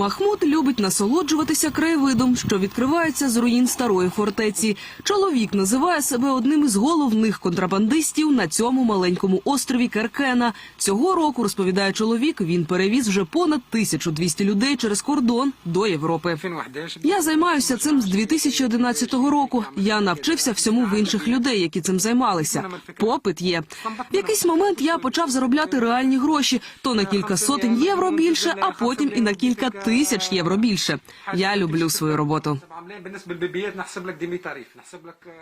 Махмуд любить насолоджуватися краєвидом, що відкривається з руїн старої фортеці. Чоловік називає себе одним із головних контрабандистів на цьому маленькому острові Керкена. Цього року, розповідає чоловік, він перевіз вже понад 1200 людей через кордон до Європи. 2011 Я займаюся цим з 2011 року. Я навчився всьому в інших людей, які цим займалися. Попит є. В якийсь момент я почав заробляти реальні гроші то на кілька сотень євро більше, а потім і на кілька тисяч євро більше. Я люблю свою роботу.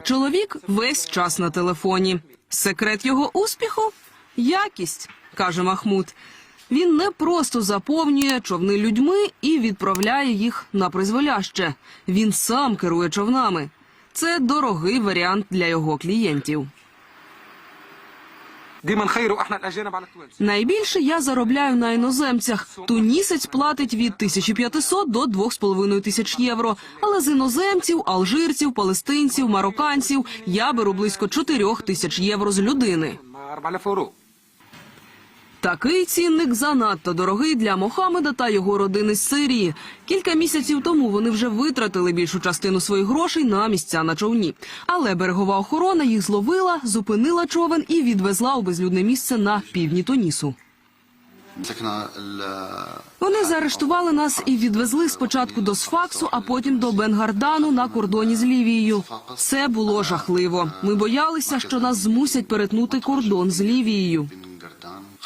Чоловік весь час на телефоні. Секрет його успіху якість, каже Махмуд. Він не просто заповнює човни людьми і відправляє їх на призволяще. Він сам керує човнами. Це дорогий варіант для його клієнтів. Найбільше я заробляю на іноземцях. Тунісець платить від 1500 до 2,5 тисяч євро. Але з іноземців, алжирців, палестинців, марокканців я беру близько 4 тисяч євро з людини. Такий цінник занадто дорогий для Мохамеда та його родини з Сирії. Кілька місяців тому вони вже витратили більшу частину своїх грошей на місця на човні. Але берегова охорона їх зловила, зупинила човен і відвезла у безлюдне місце на півдні Тунісу. Вони заарештували нас і відвезли спочатку до Сфаксу, а потім до Бенгардану на кордоні з Лівією. Це було жахливо. Ми боялися, що нас змусять перетнути кордон з Лівією.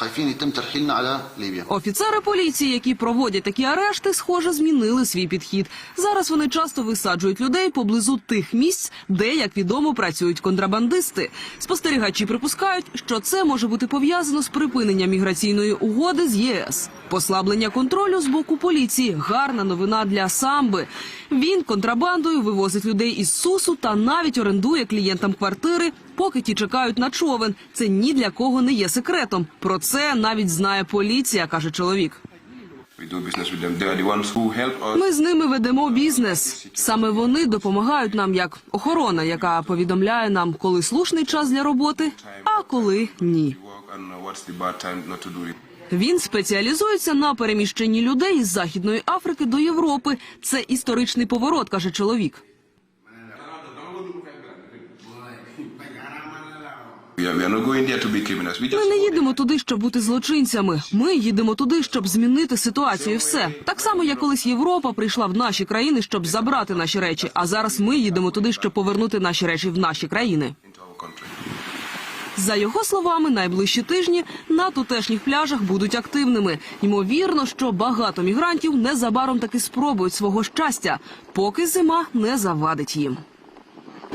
بن قردان خايفين يتم ترحيلنا على ليبيا Офіцери поліції, які проводять такі арешти, схоже, змінили свій підхід. Зараз вони часто висаджують людей поблизу тих місць, де, як відомо, працюють контрабандисти. Спостерігачі припускають, що це може бути пов'язано з припиненням міграційної угоди з ЄС. Послаблення контролю з боку поліції гарна новина для самби. Він контрабандою вивозить людей із Сусу та навіть орендує клієнтам квартири, поки ті чекають на човен. Це ні для кого не є секретом. Про це навіть знає поліція, каже чоловік. Ми з ними ведемо бізнес. Саме вони допомагають нам як охорона, яка повідомляє нам, коли слушний час для роботи, а коли ні. Він спеціалізується на переміщенні людей із Західної Африки до Європи. Це історичний поворот, каже чоловік. Ми не їдемо туди, щоб бути злочинцями. Ми їдемо туди, щоб змінити ситуацію. і Все так само, як колись Європа прийшла в наші країни, щоб забрати наші речі. А зараз ми їдемо туди, щоб повернути наші речі в наші країни. За його словами, найближчі тижні на тутешніх пляжах будуть активними. Ймовірно, що багато мігрантів незабаром таки спробують свого щастя, поки зима не завадить їм.